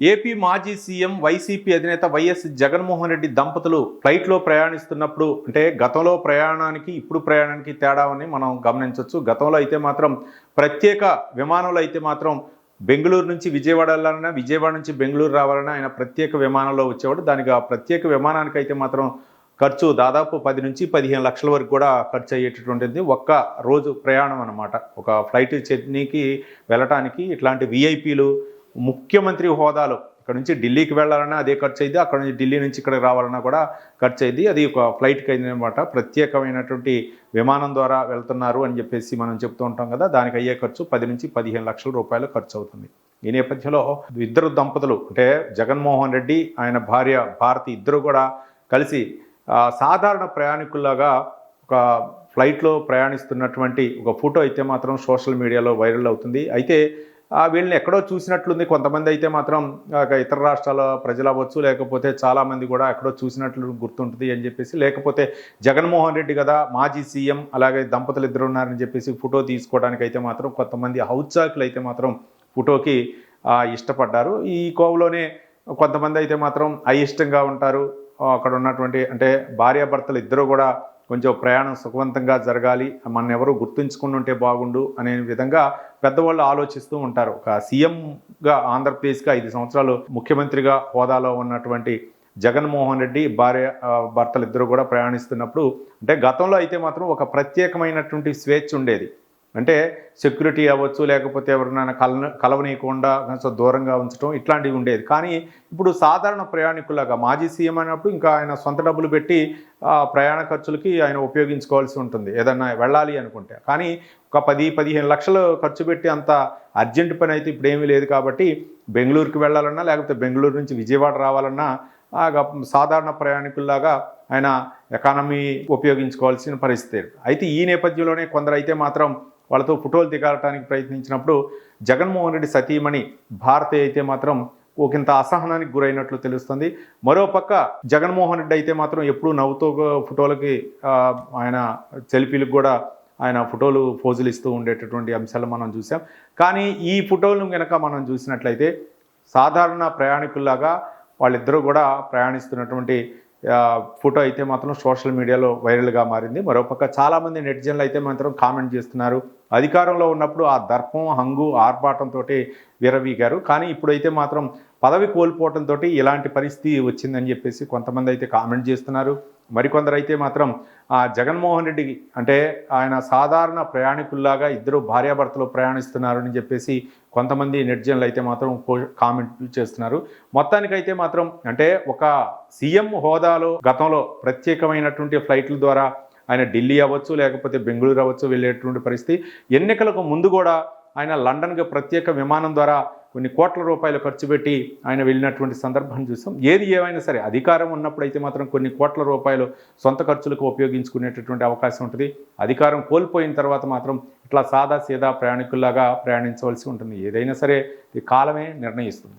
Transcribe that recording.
AP మాజీ CM YCP అధినేత YS Jaganmohan Reddy దంపతులు ఫ్లైట్లో ప్రయాణిస్తున్నప్పుడు అంటే గతంలో ప్రయాణానికి ఇప్పుడు ప్రయాణానికి తేడా అని మనం గమనించవచ్చు గతంలో అయితే మాత్రం ప్రత్యేక విమానంలో అయితే మాత్రం బెంగళూరు నుంచి విజయవాడ వెళ్ళాలన్నా విజయవాడ నుంచి బెంగళూరు రావాలన్నా ఆయన ప్రత్యేక విమానంలో వచ్చేవాడు. దానికి ఆ ప్రత్యేక విమానానికి అయితే మాత్రం ఖర్చు దాదాపు పది నుంచి పదిహేను లక్షల వరకు కూడా ఖర్చు అయ్యేటటువంటిది. ఒక్క రోజు ప్రయాణం అనమాట ఒక ఫ్లైట్ చట్నీకి వెళ్ళటానికి ఇట్లాంటి విఐపీలు ముఖ్యమంత్రి హోదాలో ఇక్కడ నుంచి ఢిల్లీకి వెళ్ళాలన్నా అదే ఖర్చు అయింది అక్కడ నుంచి ఢిల్లీ నుంచి ఇక్కడికి రావాలన్నా కూడా ఖర్చు అయింది అది ఒక ఫ్లైట్కి అయింది అనమాట ప్రత్యేకమైనటువంటి విమానం ద్వారా వెళ్తున్నారు అని చెప్పేసి మనం చెప్తూ ఉంటాం కదా దానికి అయ్యే ఖర్చు పది నుంచి పదిహేను లక్షల రూపాయలు ఖర్చు అవుతుంది. ఈ నేపథ్యంలో ఇద్దరు దంపతులు అంటే జగన్మోహన్ రెడ్డి ఆయన భార్య భారతి ఇద్దరు కూడా కలిసి సాధారణ ప్రయాణికుల్లాగా ఒక ఫ్లైట్లో ప్రయాణిస్తున్నటువంటి ఒక ఫోటో అయితే మాత్రం సోషల్ మీడియాలో వైరల్ అవుతుంది. అయితే వీళ్ళని ఎక్కడో చూసినట్లుంది. కొంతమంది అయితే మాత్రం ఇతర రాష్ట్రాల ప్రజలు అవ్వచ్చు లేకపోతే చాలామంది కూడా ఎక్కడో చూసినట్లు గుర్తుంటుంది అని చెప్పేసి లేకపోతే జగన్మోహన్ రెడ్డి కదా మాజీ సీఎం అలాగే దంపతులు ఇద్దరు ఉన్నారని చెప్పేసి ఫోటో తీసుకోవడానికి అయితే మాత్రం కొంతమంది ఔత్సాహికులు అయితే మాత్రం ఫోటోకి ఇష్టపడ్డారు. ఈ కోవలోనే కొంతమంది అయితే మాత్రం అయిష్టంగా ఉంటారు. అక్కడ ఉన్నటువంటి అంటే భార్యాభర్తలు ఇద్దరు కూడా కొంచెం ప్రయాణం సుఖవంతంగా జరగాలి. మన ఎవరు గుర్తుంచుకుని ఉంటే బాగుండు అనే విధంగా పెద్దవాళ్ళు ఆలోచిస్తూ ఉంటారు. ఒక సీఎంగా ఆంధ్రప్రదేశ్గా ఐదు సంవత్సరాలు ముఖ్యమంత్రిగా హోదాలో ఉన్నటువంటి జగన్మోహన్ రెడ్డి భార్య భర్తలు ఇద్దరు కూడా ప్రయాణిస్తున్నప్పుడు అంటే గతంలో అయితే మాత్రం ఒక ప్రత్యేకమైనటువంటి స్వేచ్ఛ ఉండేది. అంటే సెక్యూరిటీ అవ్వచ్చు లేకపోతే ఎవరినైనా కల కలవనీయకుండా కొంచెం దూరంగా ఉంచడం ఇట్లాంటివి ఉండేది. కానీ ఇప్పుడు సాధారణ ప్రయాణికులాగా మాజీ సీఎం అయినప్పుడు ఇంకా ఆయన సొంత డబ్బులు పెట్టి ప్రయాణ ఖర్చులకి ఆయన ఉపయోగించుకోవాల్సి ఉంటుంది. ఏదన్నా వెళ్ళాలి అనుకుంటే. కానీ ఒక పది పదిహేను లక్షలు ఖర్చు పెట్టి అంత అర్జెంట్ పని అయితే ఇప్పుడు ఏమీ లేదు కాబట్టి బెంగళూరుకి వెళ్ళాలన్నా లేకపోతే బెంగళూరు నుంచి విజయవాడ రావాలన్నా సాధారణ ప్రయాణికుల్లాగా ఆయన ఎకానమీ ఉపయోగించుకోవాల్సిన పరిస్థితి. అయితే ఈ నేపథ్యంలోనే కొందరు అయితే మాత్రం వాళ్ళతో ఫోటోలు దిగడానికి ప్రయత్నించినప్పుడు జగన్మోహన్ రెడ్డి సతీమణి భారతి అయితే మాత్రం ఒకంత అసహనానికి గురైనట్లు తెలుస్తుంది. మరోపక్క జగన్మోహన్ రెడ్డి అయితే మాత్రం ఎప్పుడూ నవ్వుతూ ఫోటోలకి ఆయన సెల్ఫీలకు కూడా ఆయన ఫోటోలు పోజులు ఇస్తూ ఉండేటటువంటి అంశాలు మనం చూసాం కానీ ఈ ఫోటోలను కనుక మనం చూసినట్లయితే సాధారణ ప్రయాణికుల్లాగా వాళ్ళిద్దరూ కూడా ప్రయాణిస్తున్నటువంటి ఫోటో అయితే మాత్రం సోషల్ మీడియాలో వైరల్గా మారింది. మరోపక్క చాలామంది నెటిజన్లు అయితే మాత్రం కామెంట్ చేస్తున్నారు. అధికారంలో ఉన్నప్పుడు ఆ దర్పం హంగు ఆర్భాటంతో విరవీగారు కానీ ఇప్పుడైతే మాత్రం పదవి కోల్పోవడంతో ఇలాంటి పరిస్థితి వచ్చిందని చెప్పేసి కొంతమంది అయితే కామెంట్ చేస్తున్నారు. మరికొందరు అయితే మాత్రం ఆ జగన్మోహన్ రెడ్డి అంటే ఆయన సాధారణ ప్రయాణికుల్లాగా ఇద్దరు భార్యాభర్తలు ప్రయాణిస్తున్నారని చెప్పేసి కొంతమంది నెటిజన్లు అయితే మాత్రం కామెంట్లు కామెంట్ చేస్తున్నారు. మొత్తానికైతే మాత్రం అంటే ఒక సీఎం హోదాలో గతంలో ప్రత్యేకమైనటువంటి ఫ్లైట్ల ద్వారా ఆయన ఢిల్లీ అవ్వచ్చు లేకపోతే బెంగళూరు అవ్వచ్చు వెళ్ళేటువంటి పరిస్థితి. ఎన్నికలకు ముందు కూడా ఆయన లండన్కి ప్రత్యేక విమానం ద్వారా కొన్ని కోట్ల రూపాయలు ఖర్చు పెట్టి ఆయన వెళ్ళినటువంటి సందర్భాన్ని చూసాం. ఏది ఏమైనా సరే అధికారం ఉన్నప్పుడైతే మాత్రం కొన్ని కోట్ల రూపాయలు సొంత ఖర్చులకు ఉపయోగించుకునేటటువంటి అవకాశం ఉంటుంది. అధికారం కోల్పోయిన తర్వాత మాత్రం ఇట్లా సాదా సీదా ప్రయాణికుల్లాగా ప్రయాణించవలసి ఉంటుంది. ఏదైనా సరే ఈ కాలమే నిర్ణయిస్తుంది.